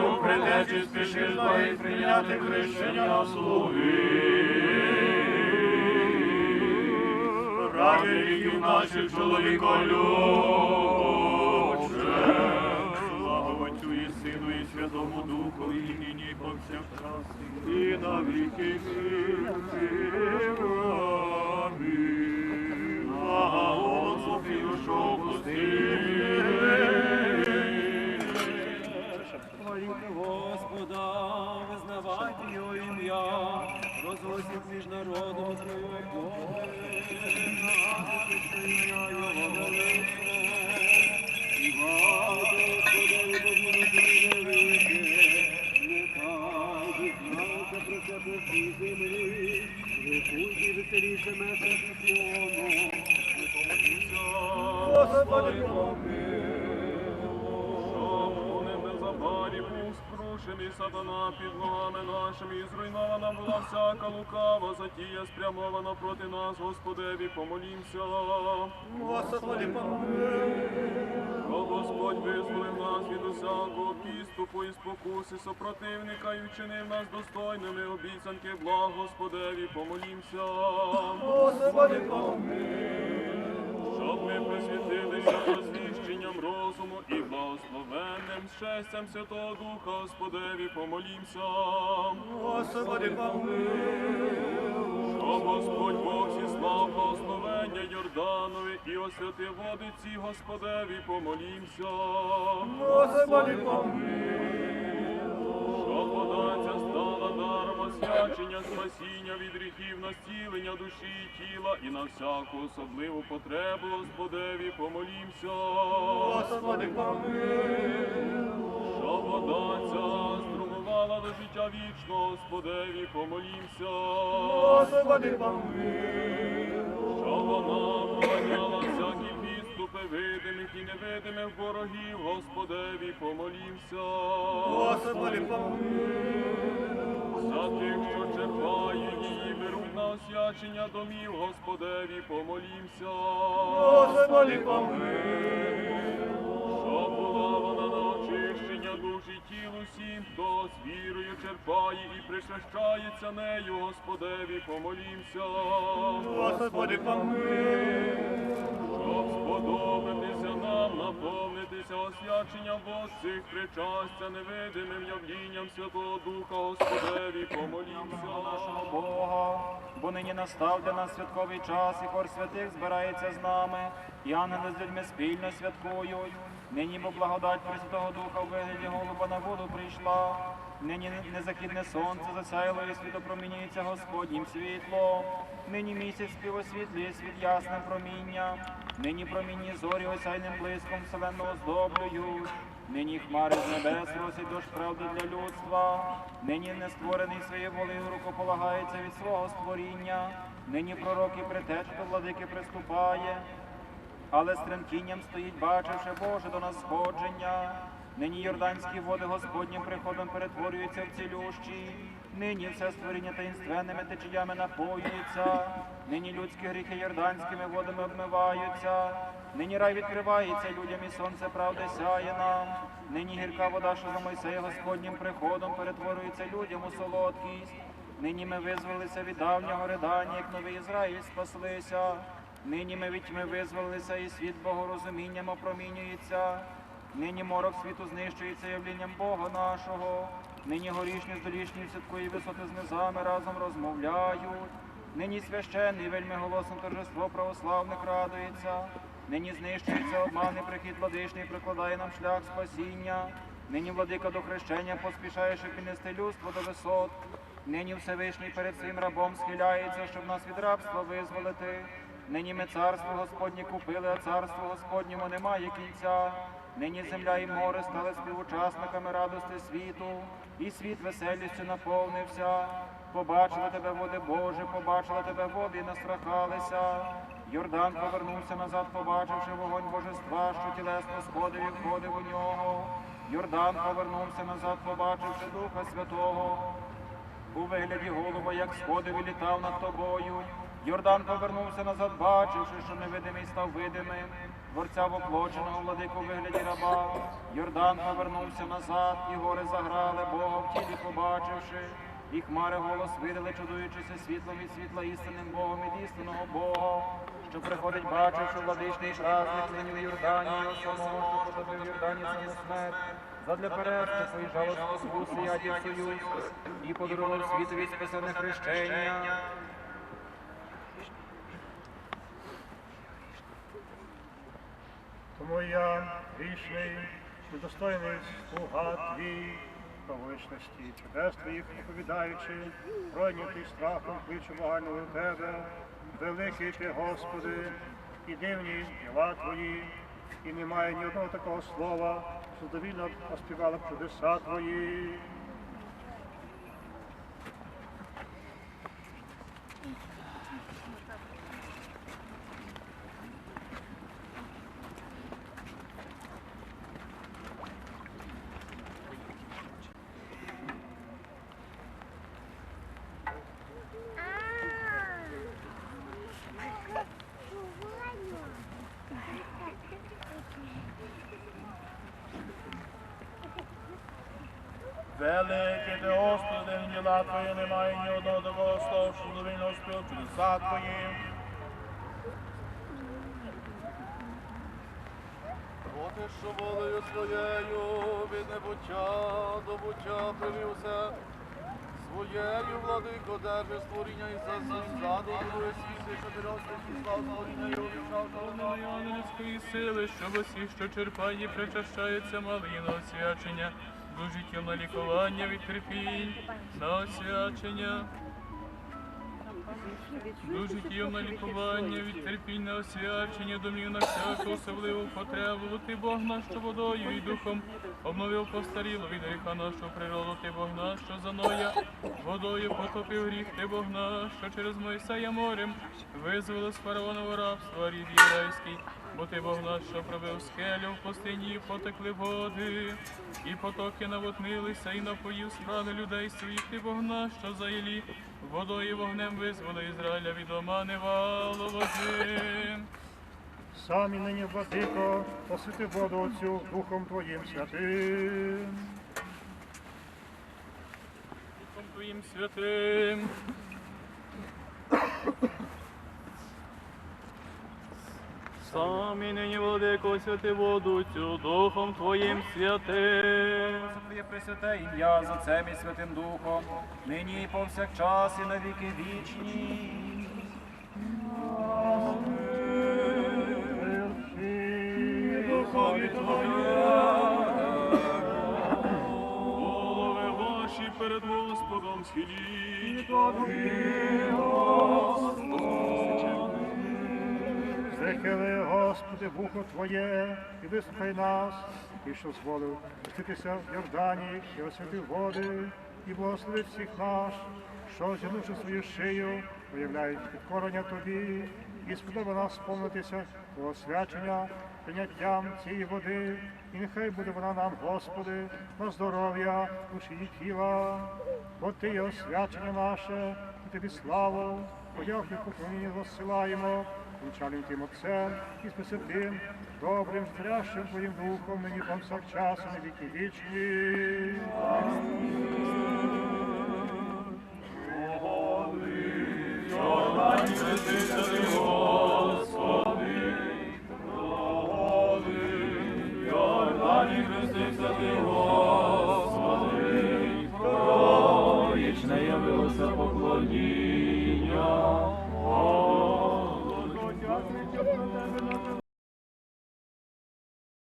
рук притечі спішиш і прийняти хрещення слуги. Ради ріків наших чоловіколюбче. Слава Отцю Сину і Святому Духу, і нині повсякчас, і на віки віків. Розгосіть між народом його велике. Співайте Господеві Богу велике, нехай дізнаються про себе всі землі, рекуйте веселіше мешканці Сіону, Господи, Щоб скрушений сатана під ногами нашими, і зруйнована була всяка лукава затія, спрямована проти нас, Господеві, помолімся. Господи, помилуй. Щоб Господь визволив нас від усякого підступу і спокуси супротивника і вчинив нас достойними обіцянки благ Господеві, помолімся. Господи, помилуй. Щоб ми присвятилися і щастям Святого Духа, Господеві, помолімся. Господи, помилуй. Щоб Господь Бог зіслав благословення Йорданові і освяти водиці, Господеві, помолімся. Господи, помилуй. Освячення, спасіння від гріхів, настілення душі і тіла і на всяку особливу потребу, Господеві, помолімся. Господи, помилуй. Щоб вода ця струмувала до життя вічного, Господеві, помолімся. Господи, помилуй. Щоб вона проганяла всякі підступи видимих і невидимих ворогів, Господеві, помолімся. Господи, помилуй. На домів, Господеві, помолімся. Господи, помилуй. Щоб була вона на очищення душі тіл усім, хто з вірою черпає і причащається нею, Господеві, помолімся. Господи, помилуй. Щоб сподобатися нам, наповнитися освяченням цих причастя невидимим явлінням Святого Духа, Господеві, помолімся. нашого Бога, бо нині настав для нас святковий час, і хор святих збирається з нами, і ангели з людьми спільно святкують. Нині бо благодать Пресвятого Духа в вигляді голуба на воду прийшла. Нині незахідне сонце засяяло і світо промінюється Господнім світлом. Нині місяць співосвітлює світ ясним промінням. Нині промінні зорі осяйним блиском вселенного оздоблюють. Нині хмари з небес просять дощ правди для людства. Нині не створений своєю волею рукополагається від свого створіння. Нині пророк і притеча до владики приступає. Але з тремтінням стоїть, бачивши Боже до нас сходження. Нині йорданські води Господнім приходом перетворюються в цілющі. Нині все створіння таїнственними течіями напоюється. Нині людські гріхи йорданськими водами обмиваються. Нині рай відкривається людям і сонце правди сяє нам. Нині гірка вода, що за Мойсея Господнім приходом перетворюється людям у солодкість. Нині ми визволилися від давнього ридання, як новий Ізраїль спаслися. Нині ми від тьми визволилися, і світ богорозумінням опромінюється. Нині морок світу знищується явлінням Бога нашого. Нині горішні з долішні святкої висоти з низами разом розмовляють. Нині священний вельми голосом торжество православних радується. Нині знищується обман і прихід владичний, прикладає нам шлях спасіння. Нині владика до хрещення поспішає, щоб піднести людство до висот. Нині Всевишній перед своїм рабом схиляється, щоб нас від рабства визволити. Нині ми царство Господнє купили, а царство Господньому немає кінця. Нині земля і море стали співучасниками радости світу, і світ веселістю наповнився. Побачила тебе, води Боже, побачила тебе води настрахалися. Йордан повернувся назад, побачивши вогонь божества, що тілесно сходив і входив у нього. Йордан повернувся назад, побачивши Духа Святого. У вигляді голуба, як сходив і літав над тобою. Йордан повернувся назад, бачивши, що невидимий став видимим. Творця воплоченого владику вигляді раба. Йордан повернувся назад, і гори заграли, Бога в тілі побачивши. І хмари голос видали, чудуючися світлом від світла істинним Богом від істинного Бога, що приходить, бачивши владичний праздник нині в Йордані, його самого, що потопив Йордані саму смерть. Задля переступу і спусу ядів союз, і подарував світові спасене хрещення. Тому я грішний, недостойний слуга твій, по чудес твоїх оповідаючи, пройнятий страхом кличу багально до тебе, великий ти, Господи, і дивні діла твої, і немає ні одного такого слова, що довільно оспівали чудеса твої. Великий ти, Господи, діла Твої, немає ні одного такого слова, що довільно спів чудеса Твої. Поки що волею своєю від небуття до буття привівся, своєю владико держи створіння і за ззаду. Будує світи, що дорослих і слав створіння і обіцяв ангельської сили, щоб усі, що черпає, причащаються на освячення, служитель на лікування від терпінь, на освячення. Служитель на лікування від терпінь на освячення, домів на всяку особливу потребу. Ти Бог наш, що водою і духом обновив постаріло від гріха нашу природу, ти Бог наш, що за Ноя, водою потопив гріх, ти Бог наш, що через Мойсея морем визволив з фараонового рабства рід єврейський. Бо ти Бог наш, що пробив скелю в пустині, потекли води, і потоки наводнилися, і напоїв справи людей своїх. Ти Бог наш, що за Ілі, водою і вогнем визволи Ізраїля від омани вало води. Самі нині, владико, посвяти воду оцю Духом Твоїм святим. Духом Твоїм святим. Самі нині, владико, святи воду цю Духом Твоїм святим. Твоє пресвяте ім'я з Отцем і Святим Духом, нині і повсякчас, і на віки вічні. Духові Голови ваші перед Господом схиліть. Захили, Господи, вухо Твоє, і вислухай нас, і що зволив пуститися в Йордані і освятив води, і благослови всіх наш, що зігнувши свою шию, виявляють підкорення Тобі, і сподоба нас сповнитися Твого освячення, прийняттям цієї води, і нехай буде вона нам, Господи, на здоров'я, душі і тіла, бо Ти є освячення наше, і Тобі славу, подяку поклоніння засилаємо, Вінчалим тим Отцем і Спасителем, добрим, здрящим Твоїм Духом, нині повсякчас і на віки вічні. Вічне